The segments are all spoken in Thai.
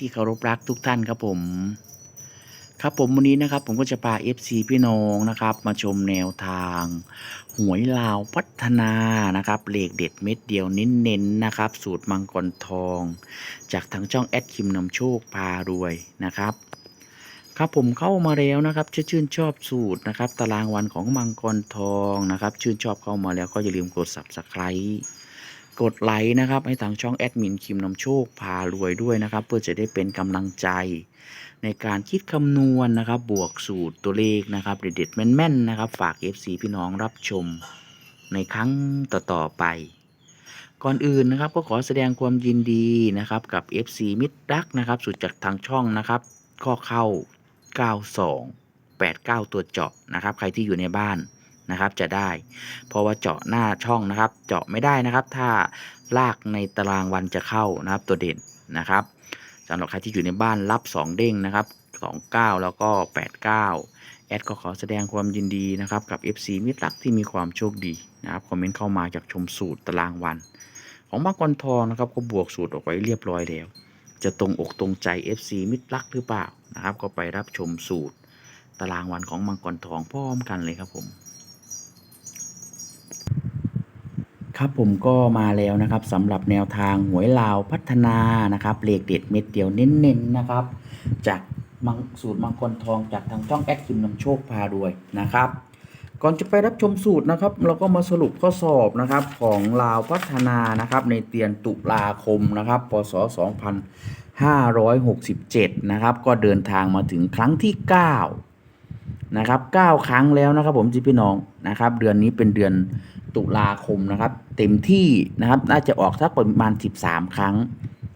ที่เคารพรักทุกท่านครับผม ครับผมวันนี้นะครับผมก็จะพา FC พี่น้องนะครับ มาชมแนวทาง หวยลาวพัฒนานะครับเลขเด็ดเม็ดเดียวเน้นๆนะครับ สูตรมังกรทอง จากทางช่องแอดคิมนำโชคพารวยนะครับครับผมเข้ามาแล้วนะครับชื่นชอบสูตรนะครับ ตารางวันของมังกรทองนะครับ ชื่นชอบเข้ามาแล้วก็อย่าลืมกด subscribe กดไลค์นะครับ ให้ทางช่องแอดมินคิมนำโชคพารวยด้วยนะครับ เพื่อจะได้เป็นกำลังใจ ในการคิดคำนวณนะครับ บวกสูตรตัวเลขนะครับ เด็ดๆแม่นๆนะครับ ฝาก FC พี่น้องรับชมในครั้งต่อๆไป ก่อนอื่นนะครับก็ขอแสดงความยินดีนะครับกับ FC มิตรรักนะครับ สุดจากทางช่องนะครับก็เข้า 92 89 ตัวเจาะนะครับ ใครที่อยู่ในบ้าน นะครับจะได้ เพราะว่าเจาะหน้าช่องนะครับ เจาะไม่ได้นะครับ ถ้าลากในตารางวันจะเข้านะครับตัวเด่นนะครับสำหรับใครที่อยู่ในบ้านรับ 2 เด้งนะครับ 29 แล้วก็ 89 แอดก็ขอแสดงความยินดีนะครับกับ FC มิตรรักที่มีความโชคดีนะครับคอมเมนต์เข้ามาจากชมสูตรตารางวัน ของบางกรทองนะครับก็บวกสูตรออกไว้เรียบร้อยแล้ว จะตรงอกตรงใจ FC มิตรรักหรือเปล่านะครับ ก็ไปรับชมสูตรตารางวันของมังกรทองพร้อมกันเลยครับผม ครับผมก็มาแล้วนะครับสำหรับแนวทางหวยลาวพัฒนานะครับเลขเด็ดเม็ดเดียวเน้นๆนะครับ จากมังสูตรมังกรทองจากทางช่องแอดคิมนำโชคพารวยนะครับ ก่อนจะไปรับชมสูตรนะครับ เราก็มาสรุปข้อสอบนะครับของลาวพัฒนานะครับในเดือนตุลาคมนะครับพศ2567นะครับก็เดินทางมาถึงครั้งที่ 9 นะครับ 9 ครั้งแล้วนะครับผมจีพี่น้องนะครับ เดือนนี้เป็นเดือนตุลาคมนะครับ เต็มที่นะครับ น่าจะออกสักประมาณ 13 ครั้ง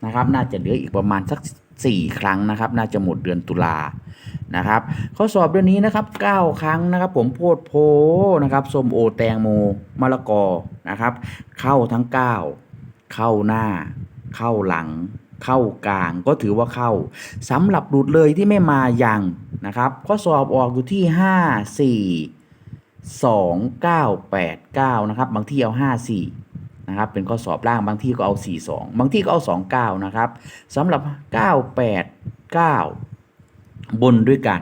นะครับ น่าจะเหลืออีกประมาณสัก 4 ครั้งนะครับ น่าจะหมดเดือนตุลานะครับ ข้อสอบเดือนนี้นะครับ 9 ครั้งนะครับ ผมโพดโพนะครับส้มโอแตงโมมะละกอนะครับ เข้าทั้ง 9 เข้าหน้า เข้าหลัง เข้ากลางก็ถือว่าเข้าสำหรับหลุดเลยที่ไม่มาอยังนะครับ ข้อสอบออกอยู่ที่ 5 4 2 9 8 9 นะครับ บางที่เอา 5 4 นะครับ เป็นข้อสอบล่าง บางที่ก็เอา 4 2 บางที่ก็เอา 2 9 นะครับสำหรับ 9 8 9 บนด้วยกัน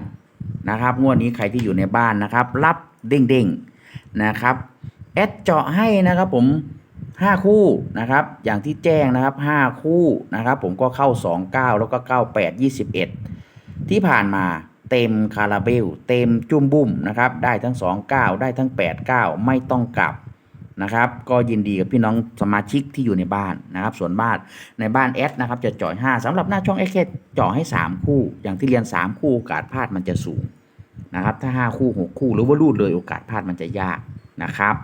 นะครับ งวดนี้ใครที่อยู่ในบ้านนะครับ รับเด้งๆ นะครับ แอดเจาะให้นะครับผม 5 คู่นะครับ อย่างที่แจ้งนะครับ 5 คู่นะครับ ผมก็เข้า 29 แล้วก็ 98 21 ที่ผ่านมา เต็มคาราเบล เต็มจุ้มบุ้มนะครับ ได้ทั้ง 29 ได้ทั้ง 89 ไม่ต้องกลับนะครับ ก็ยินดีกับพี่น้องสมาชิกที่อยู่ในบ้านนะครับ ส่วนบ้านในบ้านแอดนะครับ จะจ่อย5สำหรับหน้าช่องแอดแค่เจาะให้ 3 คู่ อย่างที่เรียน 3 คู่โอกาสพลาดมันจะสูงนะครับ ถ้า 5 คู่ 6 คู่ หรือว่ารูดเลยโอกาสพลาดมันจะยากนะครับ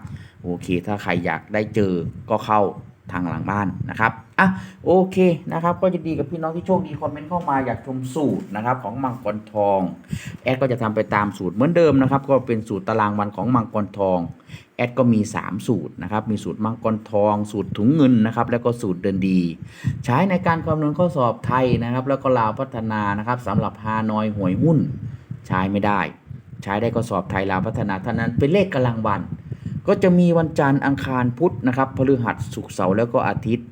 โอเค ถ้าใครอยากได้เจอก็เข้าทางหลังบ้านนะครับ อะโอเคนะครับ ก็จะดีกับพี่น้องที่โชคดีคอมเมนต์เข้ามาอยากชมสูตรนะครับของมังกรทอง แอดก็จะทำไปตามสูตรเหมือนเดิมนะครับ ก็เป็นสูตรตารางวันของมังกรทอง แอดก็มี 3 สูตรนะครับ มีสูตรมังกรทอง สูตรถุงเงินนะครับ แล้วก็สูตรเดินดี ใช้ในการคำนวณข้อสอบไทยนะครับ แล้วก็ลาวพัฒนานะครับสำหรับฮานอยหวยหุ้น ใช้ไม่ได้ ใช้ได้ข้อสอบไทยลาวพัฒนาเท่านั้นเป็นเลขกลังวัน ก็จะมีวันจันทร์อังคารพุธนะครับพฤหัสศุกร์เสาร์แล้วก็อาทิตย์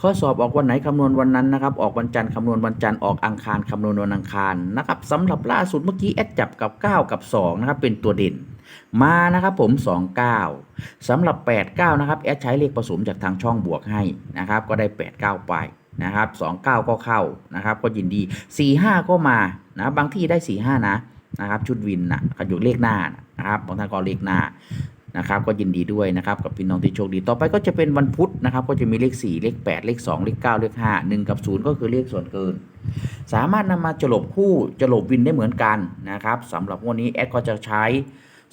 ข้อสอบออกวันไหนคำนวณวันนั้นนะครับ ออกวันจันทร์คำนวณวันจันทร์ออกอังคารคำนวณวันอังคารนะครับสำหรับล่าสุดเมื่อกี้แอดจับกับ 9 กับ 2 นะครับ เป็นตัวเด่น มานะครับผม 29สำหรับ 89 นะครับ แอดใช้เลขผสมจากทางช่องบวกให้นะครับ ก็ได้ 89 ไปนะครับ29 ก็เข้านะครับ ก็ยินดี 45 ก็มานะบางที่ได้ 45 นะนะครับ ชุดวินนะขยุเลขหน้านะครับบางท่านก็เลขหน้า นะครับ ก็ยินดีด้วยนะครับกับพี่น้องที่โชคดีต่อไปก็จะเป็นวันพุธนะครับ ก็จะมีเลข 4 เลข 8 เลข 2 เลข 9 เลข 5 1 กับ 0 ก็คือเลขส่วนเกิน สามารถนำมาจลบคู่จลบวินได้เหมือนกันนะครับสำหรับวันนี้แอดก็จะใช้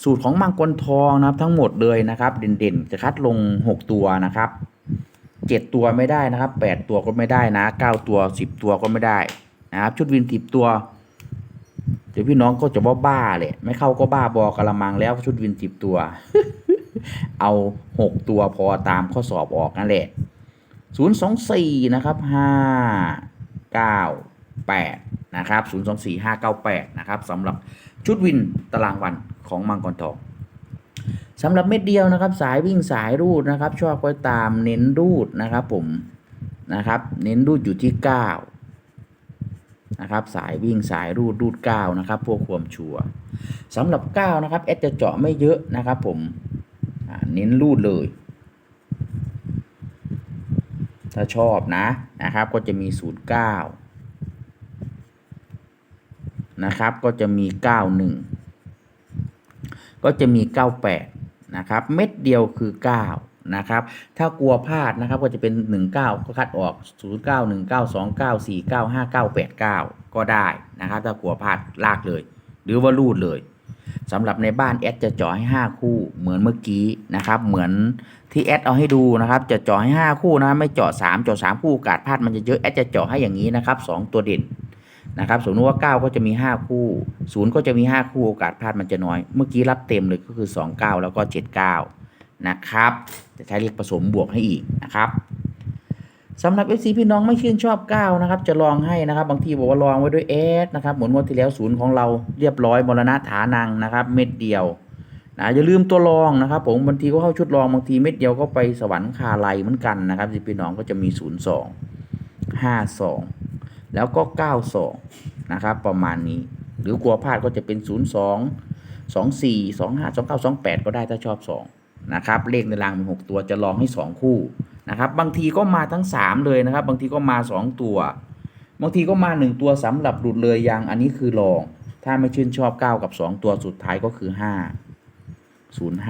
สูตรของมังกรทองนะครับทั้งหมดเลยนะครับ เด่นๆ จะคัดลง 6 ตัวนะครับ 7 ตัวไม่ได้นะครับ 8 ตัวก็ไม่ได้นะ 9 ตัว 10 ตัวก็ไม่ได้นะครับชุดวินสิบตัว เดี๋ยวพี่น้องก็จะว่าบ้าเลยไม่เข้าก็บ้าบอกระมังแล้วชุดวินสิบตัว เอาหกตัวพอตามข้อสอบออกนั่นแหละศูนย์สองสี่นะครับห้าเก้าแปดนะครับศูนย์สองสี่ห้าเก้าแปดนะครับสำหรับชุดวินตารางวันของมังกรทองสำหรับเม็ดเดียวนะครับ สายวิ่งสายรูดนะครับ ชอบก็ตามเน้นรูดนะครับผมนะครับ เน้นรูดอยู่ที่เก้า นะครับสายวิ่งสายรูดรูดเก้านะครับพวกความชัวสำหรับเก้านะครับเอสจะเจาะไม่เยอะนะครับผมเน้นรูดเลย ถ้าชอบนะนะครับก็จะมี09นะครับก็จะมี91ก็จะมี98นะครับเม็ดเดียวคือ9 นะครับ ถ้ากลัวพลาดนะครับก็จะเป็น 19 ก็คัดออก 09 19 29 49 59 89 ก็ได้นะครับ ถ้ากลัวพลาดลากเลย หรือว่ารูดเลยสำหรับในบ้านแอดจะเจาะให้ 5 คู่เหมือนเมื่อกี้นะครับ เหมือนที่แอดเอาให้ดูนะครับ จะเจาะให้ 5 คู่นะไม่เจาะ3เจาะ3คู่โอกาสพลาดมันจะเยอะแอดจะเจาะให้อย่างนี้นะครับ2ตัวเด่นนะครับสมมติว่า 9 ก็จะมี 5 คู่ 0 ก็จะมี 5 คู่โอกาสพลาดมันจะน้อย เมื่อกี้รับเต็มเลยก็คือ 2 9 แล้วก็ 7 9 นะครับ จะใช้เลขผสมบวกให้อีกนะครับสำหรับ FC พี่น้องไม่ชื่นชอบ 9 นะครับ จะลองให้นะครับบางทีบอกว่าลองไว้ด้วยเอสนะครับเหมือนงวดที่แล้วศูนย์ของเราเรียบร้อยมรณะฐานังนะครับ เม็ดเดียวนะอย่าลืมตัวรองนะครับ ผมบางทีก็เข้าชุดรองบางทีเม็ดเดียวก็ไปสวรรค์คาไลเหมือนกันนะครับพี่น้องก็จะมี 0 2 5 2 แล้วก็ 9 2 นะครับ ประมาณนี้ หรือกลัวพลาดก็จะเป็น 0 2 2 4 2 5 2 9 2 8 ก็ได้ถ้าชอบ 2 นะครับ เลขในรางมี6ตัวจะลองให้2คู่นะครับ บางทีก็มาทั้ง3เลยนะครับ บางทีก็มา2ตัว บางทีก็มา1ตัวสำหรับหลุดเลยยังอันนี้คือลอง ถ้าไม่ชื่นชอบ9กับ2ตัวสุดท้ายก็คือ5 0 5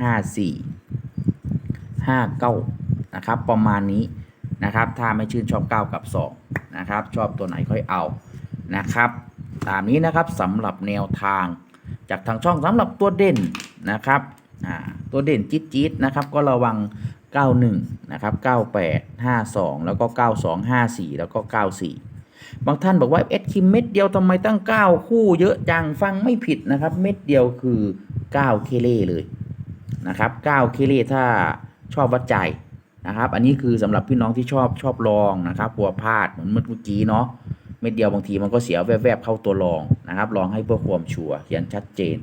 5 4 5 9นะครับ ประมาณนี้นะครับ ถ้าไม่ชื่นชอบ9กับ2นะครับ ชอบตัวไหนค่อยเอานะครับ ตามนี้นะครับสำหรับแนวทางจากทางช่องสำหรับตัวเด่นนะครับ ตัวเด่นจี๊ดจี๊ดนะครับ ก็ระวัง 91 นะครับ 98 52 แล้วก็ 92 54 แล้วก็ 94 บางท่านบอกว่าเอสคิมเม็ดเดียวทำไมตั้ง 9 คู่เยอะจังฟังไม่ผิดนะครับ เม็ดเดียวคือ 9 เคเล่เลยนะครับ 9 เคเล่ถ้าชอบวัดใจนะครับ อันนี้คือสำหรับพี่น้องที่ชอบชอบลองนะครับกลัวพลาดเหมือนเมื่อกี้เนาะ ม็ดเดียวบางทีมันก็เสียแวบๆเข้าตัวรองนะครับลองให้เพื่อความชัวร์เขียนชัดเจน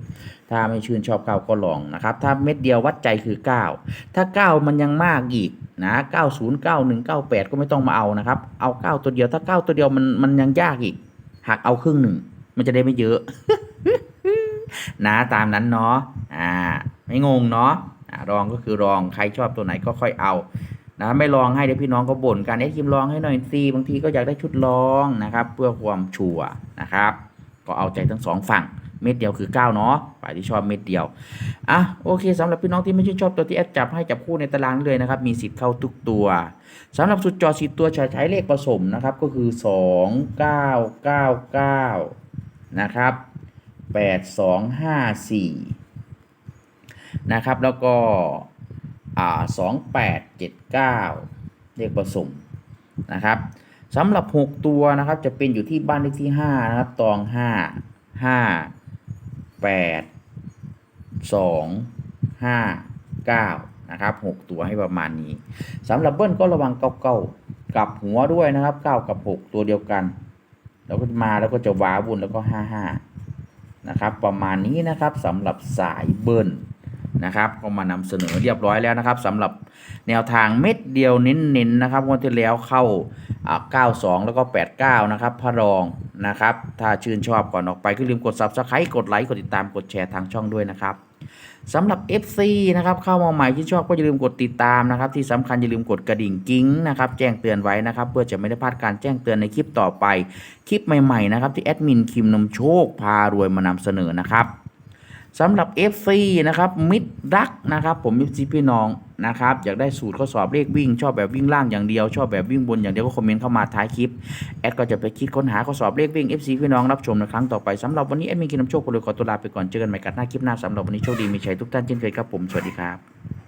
ถ้าไม่ชื่นชอบเก้าก็ลองนะครับถ้าเม็ดเดียววัดใจคือ 9 ถ้า 9 มันยังมากอีกนะ90 91 98 ก็ไม่ต้องมาเอานะครับ เอา 9 ตัวเดียวถ้า 9 ตัวเดียวมันมันยังยากอีกหักเอาครึ่งหนึ่งมันจะได้ไม่เยอะนะตามนั้นเนาะอ่าไม่งงเนาะรองก็คือรองใครชอบตัวไหนก็ค่อยเอา นะไม่ลองให้เดี๋ยวพี่น้องก็บ่นกันเอ๊ะยิมลองให้หน่อยสิบางทีก็อยากได้ชุดลองนะครับ เพื่อความชัวนะครับ ก็เอาใจทั้งสองฝั่งเม็ดเดียวคือ9เนาะฝ่ายที่ชอบเม็ดเดียวอะโอเคสำหรับพี่น้องที่ไม่ชื่นชอบตัวที่แอดจับให้จับคู่ในตารางเลยนะครับ มีสิทธิ์เข้าทุกตัวสำหรับสุดจอสิตัวใช้ใช้เลขผสมนะครับ ก็คือ 2 9 9 9 นะครับ 8 2 5 4 นะครับแล้วก็ อ่าสองแปดเจ็ดเก้าเลขผสมนะครับสำหรับหกตัวนะครับจะเป็นอยู่ที่บ้านเลขที่ห้านะครับ ตองห้าห้าแปดสองห้าเก้านะครับหกตัวให้ประมาณนี้สำหรับเบิ้ลก็ระวังเก้าเก้ากับหัวด้วยนะครับเก้ากับหกตัวเดียวกัน แล้วก็มาแล้วก็จะว้าบุญแล้วก็ห้าห้านะครับ ประมาณนี้นะครับสำหรับสายเบิ้ล นะครับก็มานำเสนอเรียบร้อยแล้วนะครับสำหรับแนวทางเม็ดเดียวเน้นๆนนะครับงวันที่แล้วเข้า 92 แล้วก็ 89 นะครับพระรองนะครับ ถ้าชื่นชอบก่อนออกไปก็ลืมกด Subscribe กดไลค์กดติดตามกดแชร์ทางช่องด้วยนะครับสำหรับ FC นะครับเข้ามาใหม่ที่ชอบก็อย่าลืมกดติดตามนะครับ ที่สำคัญอย่าลืมกดกระดิ่งกิ้งนะครับแจ้งเตือนไว้นะครับ เพื่อจะไม่ได้พลาดการแจ้งเตือนในคลิปต่อไป คลิปใหม่ๆนะครับที่แอดมินคิมนมโชคพารวยมานำเสนอนะครับ สำหรับ FC นะครับมิดรักนะครับ ผมยิบซีพี่น้องนะครับอยากได้สูตรข้อสอบเลขวิ่ง ชอบแบบวิ่งล่างอย่างเดียว ชอบแบบวิ่งบนอย่างเดียวก็คอมเมนต์เข้ามาท้ายคลิปแอดก็จะไปคิดค้นหาข้อสอบเลขวิ่ง FC พี่น้องรับชมในครั้งต่อไปสำหรับวันนี้แอดมีกินน้ำโชคก็เลยขอตัวลาไปก่อนเจอกันใหม่กันหน้าคลิปหน้าสำหรับวันนี้โชคดีมีชัยทุกท่านเช่นเคยครับผมสวัสดีครับ